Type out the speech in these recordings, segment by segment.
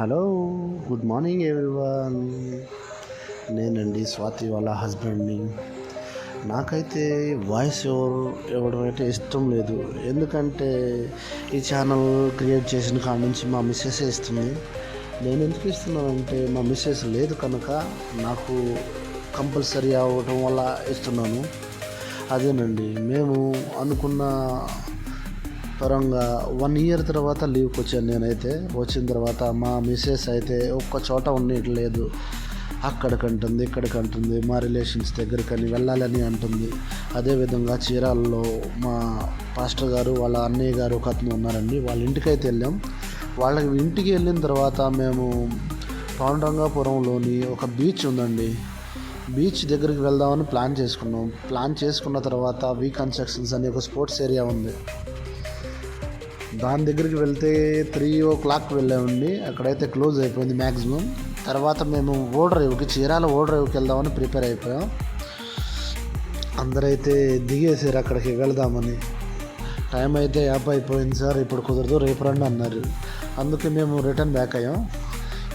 Hello good morning everyone. నేనండి స్వాతి వాళ్ళ హస్బెండ్ని. నాకైతే వాయిస్ ఓవర్ ఇవ్వడం అయితే ఇష్టం లేదు. ఎందుకంటే ఈ ఛానల్ క్రియేట్ చేసిన కాడ నుంచి మా మిస్సెస్ ఇస్తుంది. నేను ఎందుకు ఇస్తున్నానంటే మా మిస్సెస్ లేదు కనుక నాకు కంపల్సరీ అవ్వటం వల్ల ఇస్తున్నాను. అదేనండి మేము అనుకున్న పరంగా వన్ ఇయర్ తర్వాత లీవ్కి వచ్చాను నేనైతే. వచ్చిన తర్వాత మా మిస్సెస్ అయితే ఒక్క చోట ఉండట్లేదు. అక్కడికంటుంది ఇక్కడికంటుంది మా రిలేషన్స్ దగ్గరికని వెళ్ళాలని అంటుంది. అదేవిధంగా చీరాలలో మా పాస్టర్ గారు వాళ్ళ అన్నయ్య గారు ఒక అతను ఉన్నారండి. వాళ్ళ ఇంటికైతే వెళ్ళాం. వాళ్ళ ఇంటికి వెళ్ళిన తర్వాత మేము పాండురంగాపురంలోని ఒక బీచ్ ఉందండి. బీచ్ దగ్గరికి వెళ్దామని ప్లాన్ చేసుకున్నాం. ప్లాన్ చేసుకున్న తర్వాత వీ కన్స్ట్రక్షన్స్ అనే ఒక స్పోర్ట్స్ ఏరియా ఉంది. దాని దగ్గరికి వెళ్తే త్రీ ఓ క్లాక్ వెళ్ళామండి. అక్కడైతే క్లోజ్ అయిపోయింది మ్యాక్సిమం తర్వాత మేము ఓడరేవుకి చీరాల ఓడరేవుకి వెళ్దామని ప్రిపేర్ అయిపోయాం. అందరైతే దిగేసారు అక్కడికి వెళ్దామని. టైం అయితే యాప్ అయిపోయింది సార్ ఇప్పుడు కుదరదు రేపు రండి అన్నారు. అందుకే మేము రిటర్న్ బ్యాక్ అయ్యాం.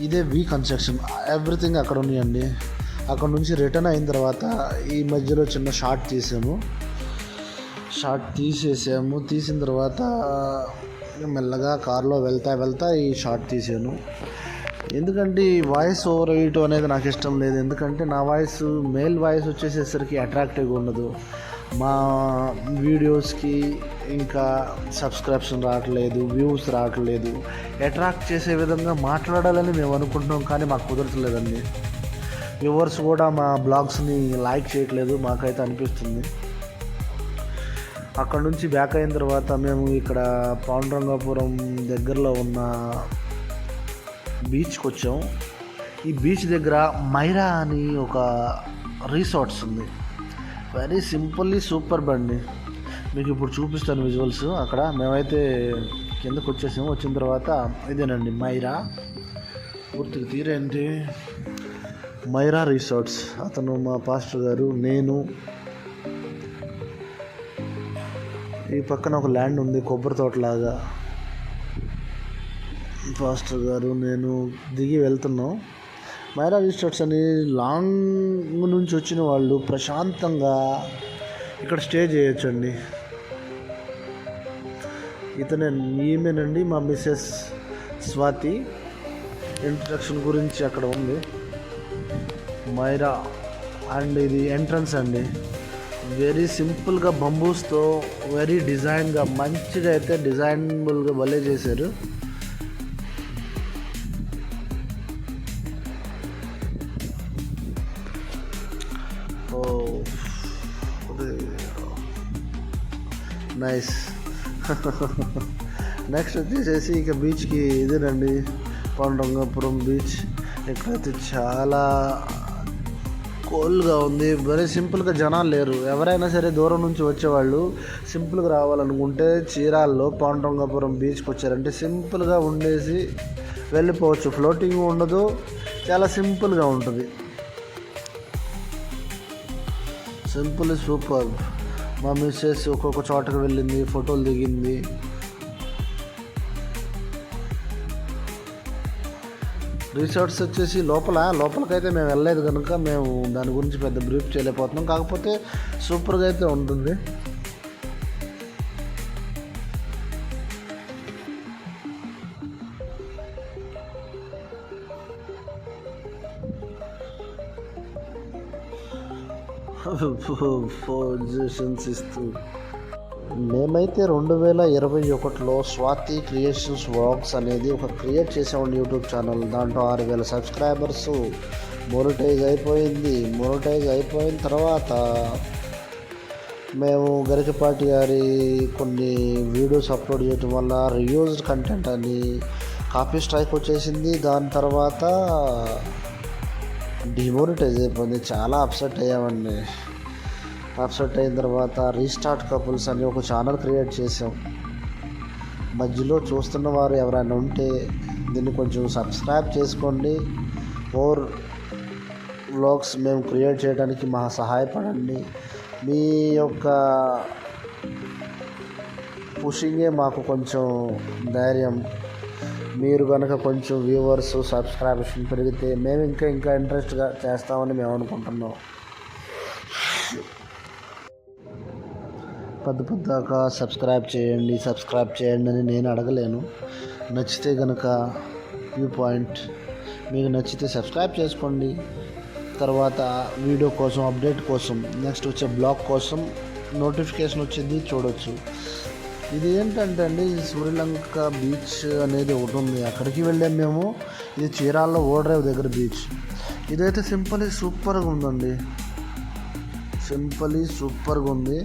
ఇదే వీ కన్స్ట్రక్షన్ ఎవ్రీథింగ్ అక్కడ ఉన్నాయండి. అక్కడ నుంచి రిటర్న్ అయిన తర్వాత ఈ మధ్యలో చిన్న షార్ట్ తీసాము షార్ట్ తీసేసాము. తీసిన తర్వాత మెల్లగా కారులో వెళ్తా వెళ్తా ఈ షార్ట్ తీసాను. ఎందుకంటే ఈ వాయిస్ ఓవర్ వేయటం అనేది నాకు ఇష్టం లేదు. ఎందుకంటే నా వాయిస్ మేల్ వాయిస్ వచ్చేసేసరికి అట్రాక్టివ్గా ఉండదు. మా వీడియోస్కి ఇంకా సబ్స్క్రిప్షన్ రావట్లేదు వ్యూస్ రావట్లేదు. అట్రాక్ట్ చేసే విధంగా మాట్లాడాలని మేము అనుకుంటున్నాం కానీ మాకు కుదరట్లేదండి. వ్యూవర్స్ కూడా మా బ్లాగ్స్ని లైక్ చేయట్లేదు మాకైతే అనిపిస్తుంది. అక్కడ నుంచి బ్యాక్ అయిన తర్వాత మేము ఇక్కడ పాండురంగాపురం దగ్గరలో ఉన్న బీచ్కి వచ్చాం. ఈ బీచ్ దగ్గర మైరా అని ఒక రిసార్ట్స్ ఉంది. వెరీ సింపుల్లీ సూపర్ బండి మీకు ఇప్పుడు చూపిస్తాను విజువల్స్ అక్కడ మేమైతే కిందకు వచ్చేసాము. వచ్చిన తర్వాత ఇదేనండి మైరా. పూర్తిగా తీరేంటి? మైరా రిసార్ట్స్ అతను మా పాస్టర్ గారు నేను ఈ పక్కన ఒక ల్యాండ్ ఉంది కొబ్బరి తోటలాగా. పాస్టర్ గారు నేను దిగి వెళ్తున్నాం. మైరా రిసార్ట్స్ అని లాంగ్ నుంచి వచ్చిన వాళ్ళు ప్రశాంతంగా ఇక్కడ స్టే చేయొచ్చండి. ఇతనే ఈమెనండి మా మిస్సెస్ స్వాతి. ఇంట్రడక్షన్ గురించి అక్కడ ఉంది. మైరా అండ్ ఇది ఎంట్రన్స్ అండి. వెరీ సింపుల్గా బంబూస్తో వెరీ డిజైన్గా మంచిగా అయితే డిజైనబుల్గా భలే చేశారు. ఓ నైస్ నెక్స్ట్ వచ్చేసేసి ఇక బీచ్కి ఇదేనండి. పాండురంగాపురం బీచ్ ఇక్కడైతే చాలా కోల్గా ఉంది. వెరీ సింపుల్గా జనాలు లేరు. ఎవరైనా సరే దూరం నుంచి వచ్చేవాళ్ళు సింపుల్గా రావాలనుకుంటే చీరాల్లో పాండురంగాపురం బీచ్కి వచ్చారంటే సింపుల్గా ఉండేసి వెళ్ళిపోవచ్చు. ఫ్లోటింగ్ ఉండదు. చాలా సింపుల్గా ఉంటుంది. Simple super. మా మిస్సెస్ ఒక్కొక్క చోటకి వెళ్ళింది ఫోటోలు దిగింది. రిసార్ట్స్ వచ్చేసి లోపల లోపలికైతే మేము వెళ్ళలేదు కనుక మేము దాని గురించి పెద్ద బ్రీఫ్ చేయలేకపోతున్నాం. కాకపోతే సూపర్గా అయితే ఉంటుంది. పొజిషన్స్ ఇస్తూ మేమైతే రెండు వేల ఇరవై ఒకటిలో స్వాతి క్రియేషన్స్ వ్లాగ్స్ అనేది ఒక క్రియేట్ చేసామండి యూట్యూబ్ ఛానల్. దాంట్లో ఆరు వేల సబ్స్క్రైబర్స్. మోనిటైజ్ అయిపోయింది. మోనిటైజ్ అయిపోయిన తర్వాత మేము గరికపాటి గారి కొన్ని వీడియోస్ అప్లోడ్ చేయడం వల్ల రియూజ్డ్ కంటెంట్ అని కాపీ స్ట్రైక్ వచ్చేసింది. దాని తర్వాత డిమోనిటైజ్ అయిపోయింది. చాలా అప్సెట్ అయ్యామండి. అప్సెట్ అయిన తర్వాత రీస్టార్ట్ కపుల్స్ అని ఒక ఛానల్ క్రియేట్ చేసాం మధ్యలో చూస్తున్న వారు ఎవరైనా ఉంటే దీన్ని కొంచెం సబ్స్క్రైబ్ చేసుకోండి. ఫోర్ వ్లాగ్స్ మేము క్రియేట్ చేయడానికి మా సహాయపడండి. మీ యొక్క పుషింగే మాకు కొంచెం ధైర్యం. మీరు కనుక కొంచెం వ్యూవర్స్ సబ్స్క్రైబర్స్ పెరిగితే మేము ఇంకా ఇంకా ఇంట్రెస్ట్గా చేస్తామని మేము అనుకుంటున్నాం. పెద్ద పెద్దగా సబ్స్క్రైబ్ చేయండి సబ్స్క్రైబ్ చేయండి అని నేను అడగలేను. నచ్చితే కనుక వ్యూ పాయింట్ మీకు నచ్చితే సబ్స్క్రైబ్ చేసుకోండి. తర్వాత వీడియో కోసం అప్డేట్ కోసం నెక్స్ట్ వచ్చే బ్లాగ్ కోసం నోటిఫికేషన్ వచ్చింది చూడొచ్చు. ఇది ఏంటంటే అండి ఈ సూర్యలంక బీచ్ అనేది ఒకటి ఉంది. అక్కడికి వెళ్ళాం మేము. ఇది చీరాల్లో ఓడ్రైవ్ దగ్గర బీచ్. ఇదైతే సింపుల్ సూపర్గా ఉందండి. సింపుల్ సూపర్గా ఉంది.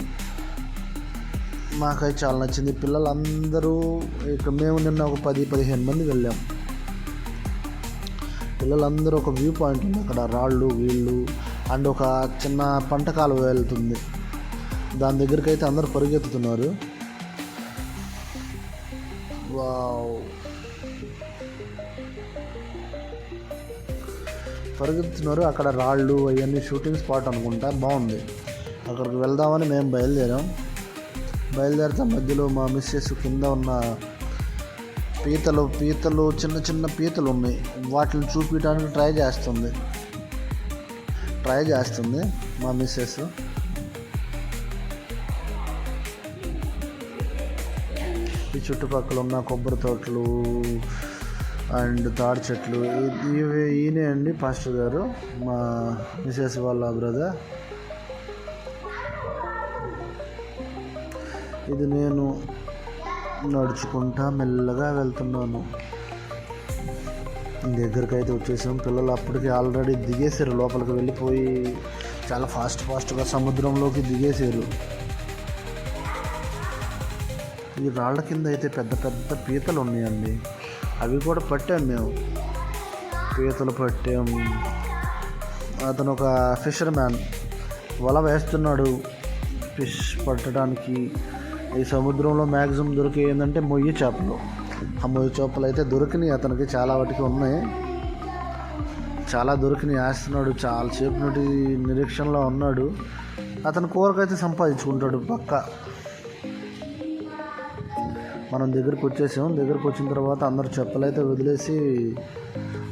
మాకైతే చాలా నచ్చింది. పిల్లలందరూ ఇక మేము నిన్న ఒక పది పదిహేను మంది వెళ్ళాం. పిల్లలందరూ ఒక వ్యూ పాయింట్ ఉంది అక్కడ. రాళ్ళు వీళ్ళు అండ్ ఒక చిన్న పంట కాలువ వెళ్తుంది. దాని దగ్గరికి అయితే అందరూ పరిగెత్తుతున్నారు. వావ్. పరిగెత్తుతున్నారు. అక్కడ రాళ్ళు అవన్నీ షూటింగ్ స్పాట్ అనుకుంటా. బాగుంది. అక్కడికి వెళ్దామని మేము బయలుదేరాం. బయలుదేరితే మధ్యలో మా మిస్సెస్ కింద ఉన్న పీతలు పీతలు చిన్న చిన్న పీతలు ఉన్నాయి. వాటిని చూపించడానికి ట్రై చేస్తుంది. ట్రై చేస్తుంది మా మిస్సెస్ ఈ చుట్టుపక్కల ఉన్న కొబ్బరి తోటలు అండ్ తాడి చెట్లు ఇవి ఈయనే అండి పాస్టర్ గారు. మా మిస్సెస్ వాళ్ళ బ్రదర్ ఇది నేను నడుచుకుంటా మెల్లగా వెళ్తున్నాను. దగ్గరికి అయితే వచ్చేసాం. పిల్లలు అప్పటికి ఆల్రెడీ దిగేసారు లోపలికి వెళ్ళిపోయి చాలా ఫాస్ట్ ఫాస్ట్గా సముద్రంలోకి దిగేసారు ఈ రాళ్ళ కింద అయితే పెద్ద పెద్ద పీతలు ఉన్నాయండి. అవి కూడా పట్టాం మేము. పీతలు పట్టాం. అతను ఒక ఫిషర్ మ్యాన్ వల వేస్తున్నాడు. ఫిష్ పట్టడానికి ఈ సముద్రంలో మ్యాక్సిమం దొరికే ఏంటంటే మొయ్యి చేపలు. ఆ మొయ్యి చేపలు అయితే దొరికినాయి అతనికి చాలా వాటికి ఉన్నాయి. చాలా దొరికినాయి వేస్తున్నాడు చాలాసేపు నుండి నిరీక్షణలో ఉన్నాడు. అతను కూరకైతే సంపాదించుకుంటాడు పక్క. మనం దగ్గరికి వచ్చేసాం దగ్గరికి వచ్చిన తర్వాత అందరు చెప్పలైతే వదిలేసి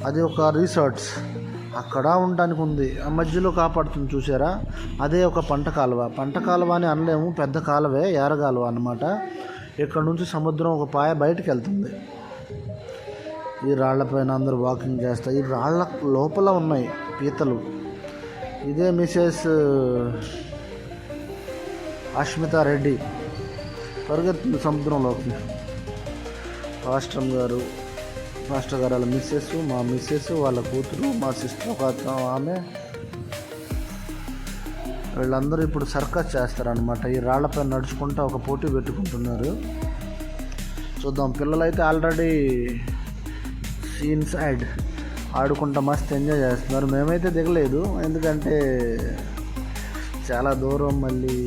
అది ఒక రిసార్ట్స్. అక్కడ ఉండడానికి ఉంది. ఆ మధ్యలో కాపాడుతుంది చూసారా అదే ఒక పంట కాలువ. పంట కాలువ అని అనలేము. పెద్ద కాలువే ఏరగాలువ అనమాట ఇక్కడ నుంచి సముద్రం ఒక పాయ బయటకు వెళ్తుంది. ఈ రాళ్ళపైన అందరూ వాకింగ్ చేస్తారు ఈ రాళ్ళ లోపల ఉన్నాయి పీతలు. ఇదే మిసెస్ అష్మిత రెడ్డి. పరిగెత్తుంది సముద్రంలోకి. రాష్ట్రం గారు మాస్టర్ గారు వాళ్ళ మిస్సెస్ మా మిస్సెస్ వాళ్ళ కూతురు మా సిస్టర్ ఒక ఆమె. వీళ్ళందరూ ఇప్పుడు సర్కస్ చేస్తారనమాట ఈ రాళ్ళపై నడుచుకుంటూ ఒక పోటీ పెట్టుకుంటున్నారు. చూద్దాం పిల్లలైతే ఆల్రెడీ సీన్ సైడ్ ఆడుకుంటా మస్తు ఎంజాయ్ చేస్తున్నారు. మేమైతే దిగలేదు ఎందుకంటే చాలా దూరం మళ్ళీ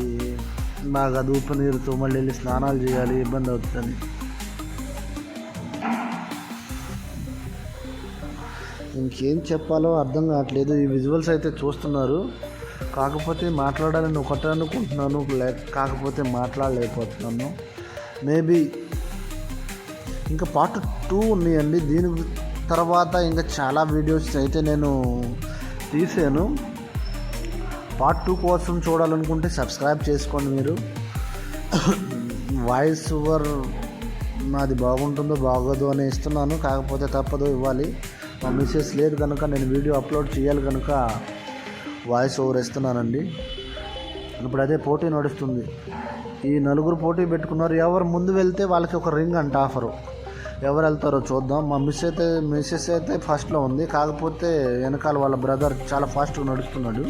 బాగా దూపు నీరుతో మళ్ళీ వెళ్ళి స్నానాలు చేయాలి ఇబ్బంది అవుతుంది. ఇంకేం చెప్పాలో అర్థం కావట్లేదు. ఈ విజువల్స్ అయితే చూస్తున్నారు. కాకపోతే మాట్లాడాలని ఒకటే అనుకుంటున్నాను. లే కాకపోతే మాట్లాడలేకపోతున్నాను. మేబీ ఇంకా పార్ట్ టూ ఉన్నాయండి. దీని తర్వాత ఇంకా చాలా వీడియోస్ అయితే నేను తీసాను. పార్ట్ టూ కోసం చూడాలనుకుంటే సబ్స్క్రైబ్ చేసుకోండి మీరు. వాయిస్ ఓవర్ నాది బాగుంటుందో బాగోదు అని ఇస్తున్నాను. కాకపోతే తప్పదు ఇవ్వాలి. మా మిస్సెస్ లేదు కనుక నేను వీడియో అప్లోడ్ చేయాలి కనుక వాయిస్ ఓవర్ ఇస్తున్నానండి ఇప్పుడు అదే పోటీ నడుస్తుంది. ఈ నలుగురు పోటీ పెట్టుకున్నారు. ఎవరు ముందు వెళ్తే వాళ్ళకి ఒక రింగ్ అంట ఆఫరు. ఎవరు వెళ్తారో చూద్దాం. మా మిస్ అయితే మిస్సెస్ అయితే ఫస్ట్లో ఉంది. కాకపోతే వెనకాల వాళ్ళ బ్రదర్ చాలా ఫాస్ట్గా నడుస్తున్నాడు.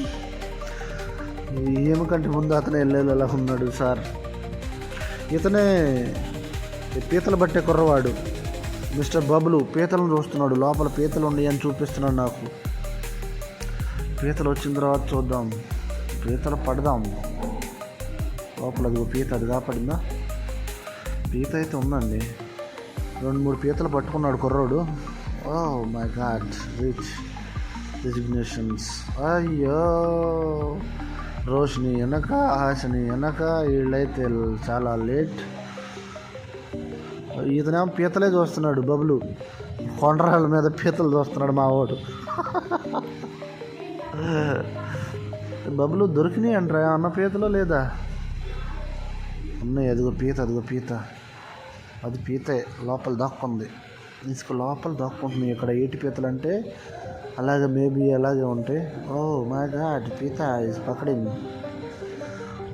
ఏమికంటే ముందు అతనే వెళ్ళేలా ఉన్నాడు సార్. ఇతనే పీతలు పట్టే కుర్రవాడు. మిస్టర్ బబులు పీతలను చూస్తున్నాడు. లోపల పీతలు ఉన్నాయి అని చూపిస్తున్నాడు నాకు. పీతలు వచ్చిన తర్వాత చూద్దాం. పీతలు పడదాం. లోపల అదిగో పీత అది కాపాడిందా పీత అయితే ఉందండి. రెండు మూడు పీతలు పట్టుకున్నాడు కుర్రోడు. Oh my god rich resignations అయ్యో! రోషిని వెనక ఆశని వెనక వీళ్ళైతే చాలా లేట్ ఇతనేమో పీతలే చూస్తున్నాడు బబులు. కొండరాళ్ళ మీద పీతలు చూస్తున్నాడు మా వాడు. బబులు దొరికినాయి అంటారా అన్న పీతలో లేదా? ఉన్నాయి అదిగో పీత అదిగో పీత. అది పీతే లోపల దాక్కుంది. ఇసుక లోపల దాక్కుంటున్నాయి ఇక్కడ ఏటి పీతలు అంటే అలాగే మేబీ అలాగే ఉంటాయి ఓ మై గాడ్ పీత ఇస్ పక్కడింది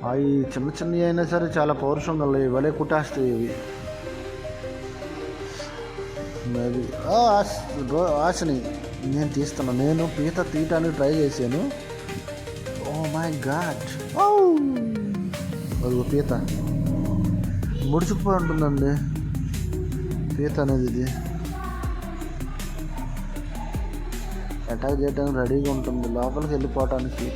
అవి చిన్న చిన్నవి అయినా సరే చాలా పౌరుషం గలవి భలే కుట్టేస్తాయి ఇవి. అది ఆశని నేను తీస్తాను నేను పీత తీయటానికి ట్రై చేశాను. Oh my god. అదిగో పీత. ముడుచుకుపోయి ఉంటుందండి. పీత అనేది ఇది. అటాక్ చేయడానికి రెడీగా ఉంటుంది. లోపలికి వెళ్ళిపోవటానికి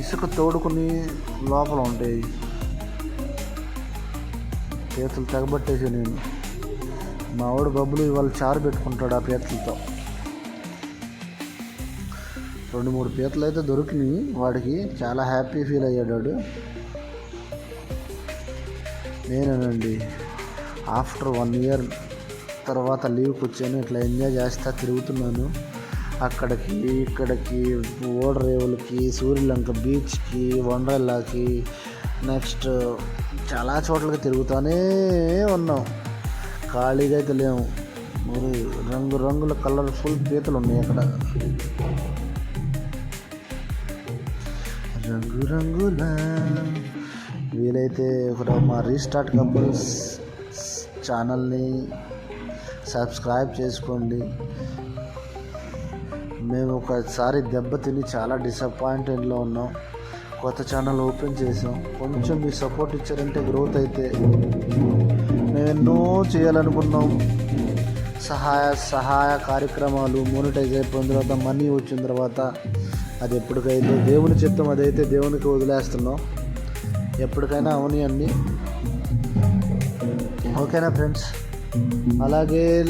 ఇసుక తోడుకుని లోపల ఉంటాయి. పీతలు తెగబట్టేసి నేను. మా వాడు బబ్బులు ఇవాళ చారు పెట్టుకుంటాడు ఆ పీతలతో. రెండు మూడు పీతలు అయితే దొరికినాయి. వాడికి చాలా హ్యాపీ ఫీల్ అయ్యాడు నేనేనండి ఆఫ్టర్ వన్ ఇయర్ తర్వాత లీవ్కి వచ్చాను. ఇట్లా ఎంజాయ్ చేస్తా తిరుగుతున్నాను. అక్కడికి ఇక్కడికి ఓడరేవులకి సూర్యలంక బీచ్కి వండ్రల్లాకి నెక్స్ట్ చాలా చోట్లకి తిరుగుతూనే ఉన్నాం. ఖాళీగా అయితే లేము మరి రంగు రంగుల కలర్ఫుల్ పీతలు ఉన్నాయి అక్కడ. రంగు రంగుల వీలైతే ఒక మా రీస్టార్ట్ కపుల్స్ ఛానల్ని సబ్స్క్రైబ్ చేసుకోండి. మేము ఒకసారి దెబ్బతిని చాలా డిసప్పాయింటెడ్లో ఉన్నాం. కొత్త ఛానల్ ఓపెన్ చేసాం. కొంచెం మీ సపోర్ట్ ఇచ్చారంటే గ్రోత్ అయితే. ఎన్నో చేయాలనుకున్నాం సహాయ సహాయ కార్యక్రమాలు మోనిటైజ్ అయిపోయిన తర్వాత మనీ వచ్చిన తర్వాత అది ఎప్పటికైతే దేవుని చిత్తం అదైతే దేవునికి వదిలేస్తున్నాం. ఎప్పటికైనా అవని అన్నీ. ఓకేనా ఫ్రెండ్స్ అలాగే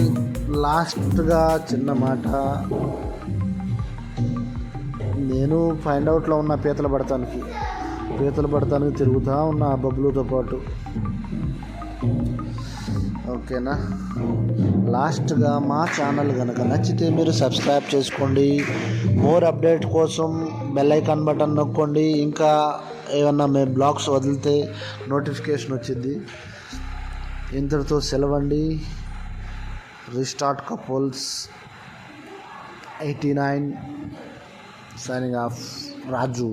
లాస్ట్గా చిన్న మాట. నేను ఫైండ్ అవుట్లో ఉన్న పీతల పడతానికి. పీతలు పడతానికి తిరుగుతూ ఉన్న ఆ బబ్బులతో పాటు. ఓకేనా? లాస్ట్గా మా ఛానల్ కనుక నచ్చితే మీరు సబ్స్క్రైబ్ చేసుకోండి. మోర్ అప్డేట్ కోసం బెల్ ఐకాన్ బటన్ నొక్కండి. ఇంకా ఏమన్నా మేము బ్లాగ్స్ వదిలితే నోటిఫికేషన్ వచ్చింది. ఇంతటితో సెలవండి. Restart couples eighty nine signing off Raju.